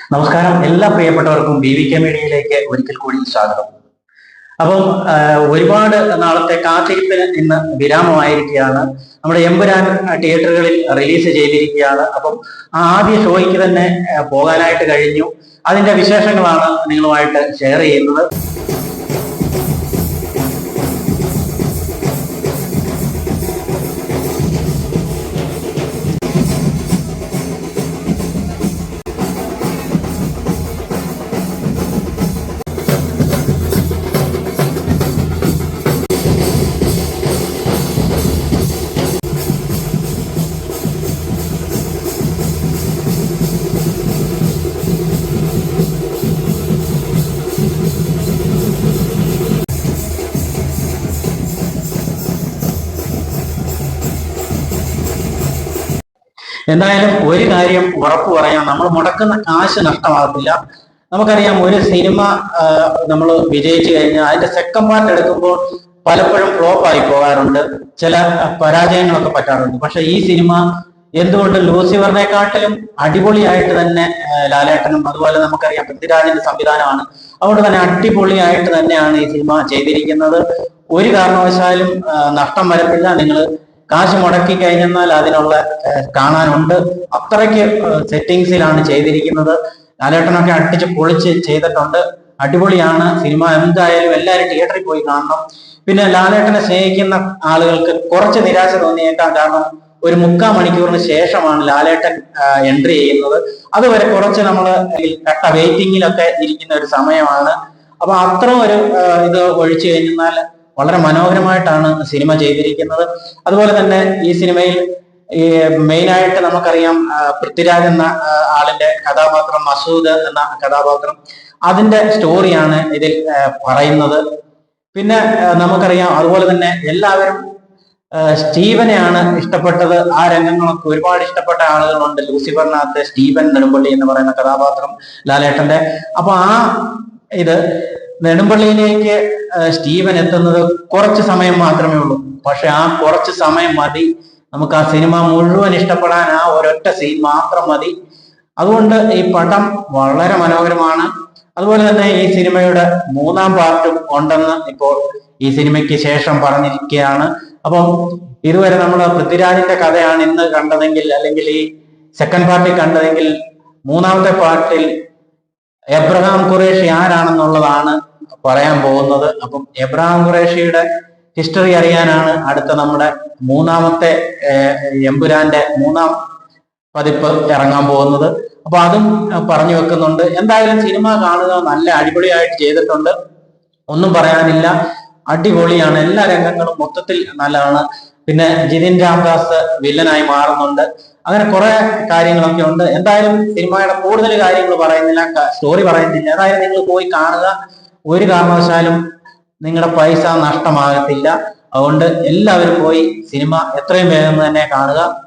നമസ്കാരം. എല്ലാ പ്രിയപ്പെട്ടവർക്കും ബി വി കെ മീഡിയയിലേക്ക് ഒരിക്കൽ കൂടി സ്വാഗതം. അപ്പം ഒരുപാട് നാളത്തെ കാത്തിരിപ്പിന് ഇന്ന് വിരാമമായിരിക്കുകയാണ്. നമ്മുടെ എമ്പുരാൻ തിയേറ്ററുകളിൽ റിലീസ് ചെയ്തിരിക്കുകയാണ്. അപ്പം ആ ആദ്യ ഷോയ്ക്ക് തന്നെ പോകാനായിട്ട് കഴിഞ്ഞു. അതിന്റെ വിശേഷങ്ങളാണ് നിങ്ങളുമായിട്ട് ഷെയർ ചെയ്യുന്നത്. എന്തായാലും ഒരു കാര്യം ഉറപ്പ് പറയാം. നമ്മൾ മുടക്കുന്ന കാശ് നഷ്ടമാകത്തില്ല. നമുക്കറിയാം ഒരു സിനിമ നമ്മൾ വിജയിച്ചു കഴിഞ്ഞാൽ അതിന്റെ സെക്കൻഡ് പാർട്ട് എടുക്കുമ്പോൾ പലപ്പോഴും ഫ്ലോപ്പ് ആയി പോകാറുണ്ട്. ചില പരാജയങ്ങളൊക്കെ പറ്റാറുണ്ട്. പക്ഷെ ഈ സിനിമ എന്തുകൊണ്ട് ലൂസിഫറിനെക്കാട്ടിലും അടിപൊളിയായിട്ട് തന്നെ ലാലേട്ടനും അതുപോലെ നമുക്കറിയാം പൃഥ്വിരാജിന്റെ സംവിധാനമാണ്. അതുകൊണ്ട് തന്നെ അടിപൊളിയായിട്ട് തന്നെയാണ് ഈ സിനിമ ചെയ്തിരിക്കുന്നത്. ഒരു കാരണവശാലും നഷ്ടം വരത്തില്ല. നിങ്ങൾ കാശ് മുടക്കി കഴിഞ്ഞെന്നാൽ അതിനുള്ള കാണാനുണ്ട്. അത്രയ്ക്ക് സെറ്റിങ്സിലാണ് ചെയ്തിരിക്കുന്നത്. ലാലേട്ടനൊക്കെ അടിച്ച് പൊളിച്ച് ചെയ്തിട്ടുണ്ട്. അടിപൊളിയാണ് സിനിമ. എന്തായാലും എല്ലാവരും തിയേറ്ററിൽ പോയി കാണണം. പിന്നെ ലാലേട്ടനെ സ്നേഹിക്കുന്ന ആളുകൾക്ക് കുറച്ച് നിരാശ തോന്നിയേക്കാം. കാരണം ഒരു മുക്കാൽ മണിക്കൂറിന് ശേഷമാണ് ലാലേട്ടൻ എൻട്രി ചെയ്യുന്നത്. അതുവരെ കുറച്ച് നമ്മൾ കട്ട വെയിറ്റിങ്ങിലൊക്കെ ഇരിക്കുന്ന ഒരു സമയമാണ്. അപ്പൊ അത്ര ഒരു ഇത് ഒഴിച്ചു കഴിഞ്ഞാൽ വളരെ മനോഹരമായിട്ടാണ് സിനിമ ചെയ്തിരിക്കുന്നത്. അതുപോലെ തന്നെ ഈ സിനിമയിൽ ഈ മെയിൻ ആയിട്ട് നമുക്കറിയാം പൃഥ്വിരാജ് എന്ന ആളിന്റെ കഥാപാത്രം മസൂദ് എന്ന കഥാപാത്രം. അതിന്റെ സ്റ്റോറിയാണ് ഇതിൽ പറയുന്നത്. പിന്നെ നമുക്കറിയാം അതുപോലെ തന്നെ എല്ലാവരും സ്റ്റീവനെയാണ് ഇഷ്ടപ്പെട്ടത്. ആ രംഗങ്ങളൊക്കെ ഒരുപാട് ഇഷ്ടപ്പെട്ട ആളുകളുണ്ട്. ലൂസിഫറിനകത്ത് സ്റ്റീവൻ നെടുമ്പള്ളി എന്ന് പറയുന്ന കഥാപാത്രം ലാലേട്ടന്റെ. അപ്പൊ ആ ഇത് നെടുമ്പള്ളിയിലേക്ക് സ്റ്റീവൻ എത്തുന്നത് കുറച്ച് സമയം മാത്രമേ ഉള്ളൂ. പക്ഷെ ആ കുറച്ച് സമയം മതി. നമുക്ക് ആ സിനിമ മുഴുവൻ ഇഷ്ടപ്പെടാൻ ആ ഒരൊറ്റ സീൻ മാത്രം മതി. അതുകൊണ്ട് ഈ പടം വളരെ മനോഹരമാണ്. അതുപോലെ തന്നെ ഈ സിനിമയുടെ മൂന്നാം പാർട്ടും ഉണ്ടെന്ന് ഇപ്പോൾ ഈ സിനിമയ്ക്ക് ശേഷം പറഞ്ഞിരിക്കുകയാണ്. അപ്പം ഇതുവരെ നമ്മൾ പൃഥ്വിരാജിന്റെ കഥയാണ് ഇന്ന് കണ്ടതെങ്കിൽ അല്ലെങ്കിൽ ഈ സെക്കൻഡ് പാർട്ടിൽ കണ്ടതെങ്കിൽ മൂന്നാമത്തെ പാർട്ടിൽ എബ്രഹാം ഖുറേഷി ആരാണെന്നുള്ളതാണ് പറയാൻ പോകുന്നത്. അപ്പം എബ്രഹാം ഖുറേഷിയുടെ ഹിസ്റ്ററി അറിയാനാണ് അടുത്ത നമ്മുടെ മൂന്നാമത്തെ എമ്പുരാന്റെ മൂന്നാം പതിപ്പ് ഇറങ്ങാൻ പോകുന്നത്. അപ്പൊ അതും പറഞ്ഞു വെക്കുന്നുണ്ട്. എന്തായാലും സിനിമ കാണുക നല്ല അടിപൊളിയായിട്ട് ചെയ്തിട്ടുണ്ട്. ഒന്നും പറയാനില്ല. അടിപൊളിയാണ്. എല്ലാ രംഗങ്ങളും മൊത്തത്തിൽ നല്ലതാണ്. പിന്നെ ജിതിൻ രാംദാസ് വില്ലനായി മാറുന്നുണ്ട്. അങ്ങനെ കുറെ കാര്യങ്ങളൊക്കെ ഉണ്ട്. എന്തായാലും സിനിമയുടെ കൂടുതൽ കാര്യങ്ങൾ പറയുന്നില്ല സ്റ്റോറി പറയുന്നില്ല. ഏതായാലും നിങ്ങൾ പോയി കാണുക. ഒരു കാരണവശാലും നിങ്ങളുടെ പൈസ നഷ്ടമാകത്തില്ല. അതുകൊണ്ട് എല്ലാവരും പോയി സിനിമ എത്രയും വേഗം തന്നെ കാണുക.